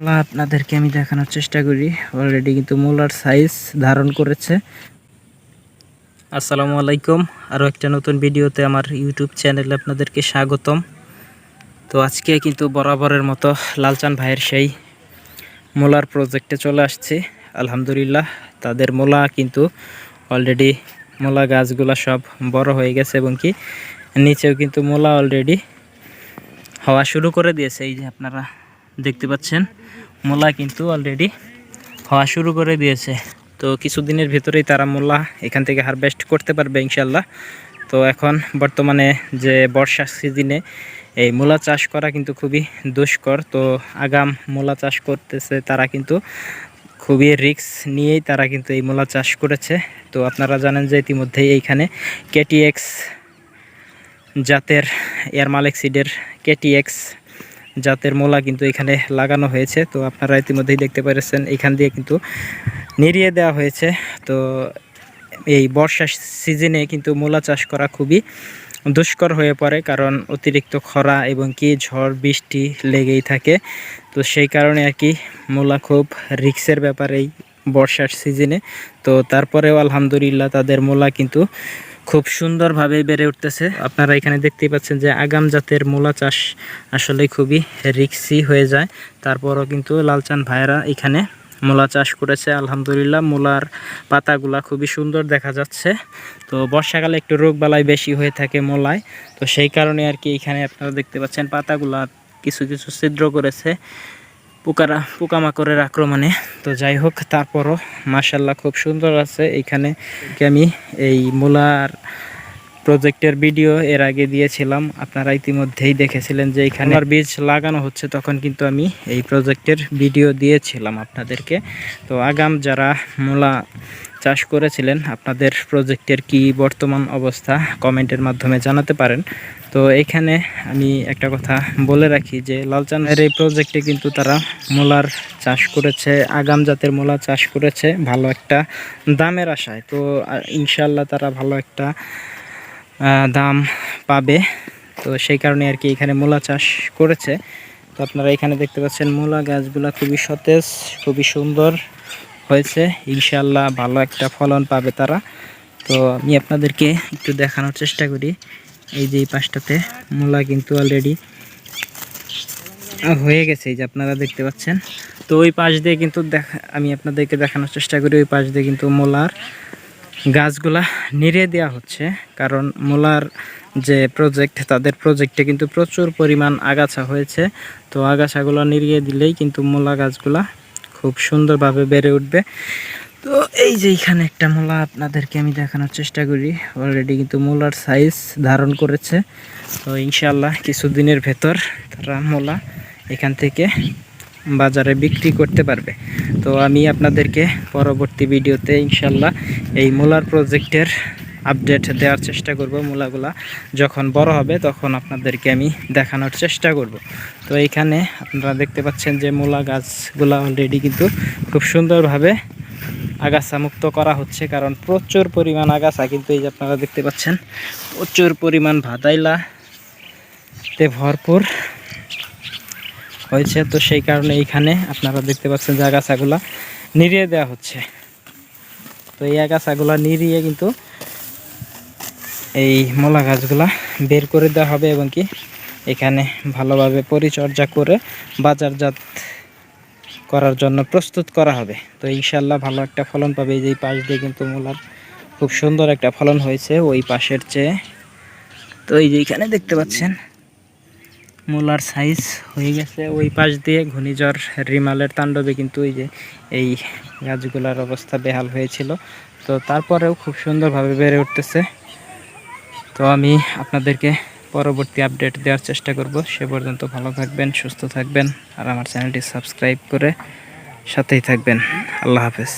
আপনাদেরকে আমি দেখানোর চেষ্টা করি। অলরেডি কিন্তু মূলার সাইজ ধারণ করেছে। আসসালামু আলাইকুম। আরও একটা নতুন ভিডিওতে আমার ইউটিউব চ্যানেলে আপনাদেরকে স্বাগতম। তো আজকে কিন্তু বরাবরের মতো লালচান ভাইয়ের সেই মোলার প্রজেক্টে চলে আসছি। আলহামদুলিল্লাহ, তাদের মোলা কিন্তু অলরেডি মোলা গাছগুলা সব বড় হয়ে গেছে এবং কি নিচেও কিন্তু মোলা অলরেডি হওয়া শুরু করে দিয়েছে। এই যে আপনারা দেখতে পাচ্ছেন, মোলা কিন্তু অলরেডি হওয়া শুরু করে দিয়েছে। তো কিছুদিনের ভিতরেই তারা মোলা এখান থেকে হারভেস্ট করতে পারবে ইনশাল্লাহ তো এখন বর্তমানে যে বর্ষা সিজনে এই মূলা চাষ করা কিন্তু খুবই দুষ্কর। তো আগাম মূলা চাষ করতেছে তারা কিন্তু খুবই রিক্স নিয়েই তারা কিন্তু এই মূলা চাষ করেছে। তো আপনারা জানেন যে ইতিমধ্যেই এইখানে কেটিএক্স জাতের এয়ার মালেক সিডের কেটিএক্স জাতের মোলা কিন্তু এখানে লাগানো হয়েছে। তো আপনারা ইতিমধ্যেই দেখতে পেরেছেন, এখান দিয়ে কিন্তু নিড়িয়ে দেওয়া হয়েছে। তো এই বর্ষা সিজনে কিন্তু মূলা চাষ করা খুবই দুষ্কর হয়ে পড়ে, কারণ অতিরিক্ত খরা এবং কি ঝড়, বৃষ্টি লেগেই থাকে। তো সেই কারণে আর কি মূলা খুব রিক্সের ব্যাপার এই বর্ষার সিজনে। তো তারপরেও আলহামদুলিল্লাহ তাদের মূলা কিন্তু খুব সুন্দরভাবে বেড়ে উঠতেছে। আপনারা এখানে দেখতেই পাচ্ছেন যে আগাম জাতের মূলা চাষ আসলে খুবই রিক্সি হয়ে যায়। তারপরও কিন্তু লালচান ভাইয়েরা এখানে মূলা চাষ করেছে। আলহামদুলিল্লাহ, মূলার পাতাগুলা খুবই সুন্দর দেখা যাচ্ছে। তো বর্ষাকালে একটু রোগবালাই বেশি হয়ে থাকে মূলায়। তো সেই কারণে আর কি এখানে আপনারা দেখতে পাচ্ছেন পাতাগুলা কিছু কিছু ছিদ্র করেছে। পোকারা পোকামাকড়ের আক্রমণে। তো যাই হোক, তারপরও মাসাল্লাহ খুব সুন্দর আছে। এইখানে আমি এই মূলার প্রজেক্টের ভিডিও এর আগে দিয়েছিলাম। আপনারা ইতিমধ্যেই দেখেছিলেন যে এখানে আমার বীজ লাগানো হচ্ছে, তখন কিন্তু আমি এই প্রজেক্টের ভিডিও দিয়েছিলাম আপনাদেরকে। তো আগাম যারা মূলা চাষ করেছিলেন, আপনাদের প্রজেক্টের কি বর্তমান অবস্থা কমেন্টের মাধ্যমে জানাতে পারেন। তো এখানে আমি একটা কথা বলে রাখি যে, লালচানের এই প্রজেক্টে কিন্তু তারা মূলার চাষ করেছে, আগাম জাতের মূলা চাষ করেছে, ভালো একটা দামের আশায়। তো ইনশাল্লাহ তারা ভালো একটা দাম পাবে। তো সেই কারণে আর কি এখানে মূলা চাষ করেছে। তো আপনারা এখানে দেখতে পাচ্ছেন মূলা গাছগুলা খুবই সতেজ, খুবই সুন্দর। হয়েছে। ইনশাল্লাহ ভালো একটা ফলন পাবে তারা। তো আমি আপনাদেরকে একটু দেখানোর চেষ্টা করি। এই যে এই পাশটাতে মূলা কিন্তু অলরেডি হয়ে গেছে, এই যে আপনারা দেখতে পাচ্ছেন। তো ওই পাশ দিয়ে কিন্তু দেখা, আমি আপনাদেরকে দেখানোর চেষ্টা করি, ওই পাশ দিয়ে কিন্তু মোলার গাছগুলা নিড়ে দেওয়া হচ্ছে। কারণ মোলার যে প্রজেক্ট তাদের প্রজেক্টে কিন্তু প্রচুর পরিমাণ আগাছা হয়েছে। তো আগাছাগুলো নিড়িয়ে দিলেই কিন্তু মোলা গাছগুলা খুব সুন্দরভাবে বেড়ে উঠবে। তো এই যে এখানে একটা মূলা আপনাদেরকে আমি দেখানোর চেষ্টা করি। অলরেডি কিন্তু মূলার সাইজ ধারণ করেছে। তো ইনশাল্লাহ কিছুদিনের ভেতর তারা মোলা এখান থেকে বাজারে বিক্রি করতে পারবে। তো আমি আপনাদেরকে পরবর্তী ভিডিওতে ইনশাল্লাহ এই মোলার প্রজেক্টের আপডেট দেওয়ার চেষ্টা করব মূলাগুলা। যখন বড় হবে তখন আপনাদেরকে আমি দেখানোর চেষ্টা করব। তো এইখানে আপনারা দেখতে পাচ্ছেন যে মূলা গাছগুলা অলরেডি কিন্তু খুব সুন্দরভাবে আগাছা মুক্ত করা হচ্ছে। কারণ প্রচুর পরিমাণ আগাছা কিন্তু এই যে আপনারা দেখতে পাচ্ছেন, প্রচুর পরিমাণ ভাতাইলা তে ভরপুর হয়েছে। তো সেই কারণে এইখানে আপনারা দেখতে পাচ্ছেন যে আগাছাগুলা নিরিয়ে দেওয়া হচ্ছে। তো এই আগাছাগুলা নিরিয়ে কিন্তু এই মলা গাছগুলা বের করে দেওয়া হবে এবং কি এখানে ভালোভাবে পরিচর্যা করে বাজারজাত করার জন্য প্রস্তুত করা হবে। তো ইনশাল্লাহ ভালো একটা ফলন পাবে। এই যে পাশ দিয়ে কিন্তু মূলার খুব সুন্দর একটা ফলন হয়েছে ওই পাশের চেয়ে। তো এই যে এখানে দেখতে পাচ্ছেন, মূলার সাইজ হয়ে গেছে। ওই পাশ দিয়ে ঘূর্ণিঝড় রিমালের তাণ্ডবে কিন্তু এই যে এই গাছগুলার অবস্থা বেহাল হয়েছিল। তো তারপরেও খুব সুন্দরভাবে বেড়ে উঠতেছে। তো আমি আপনাদেরকে পরবর্তী আপডেট দেওয়ার চেষ্টা করব। সে পর্যন্ত ভালো থাকবেন, সুস্থ থাকবেন আর আমার চ্যানেলটি সাবস্ক্রাইব করে সাথেই থাকবেন। আল্লাহ হাফেজ।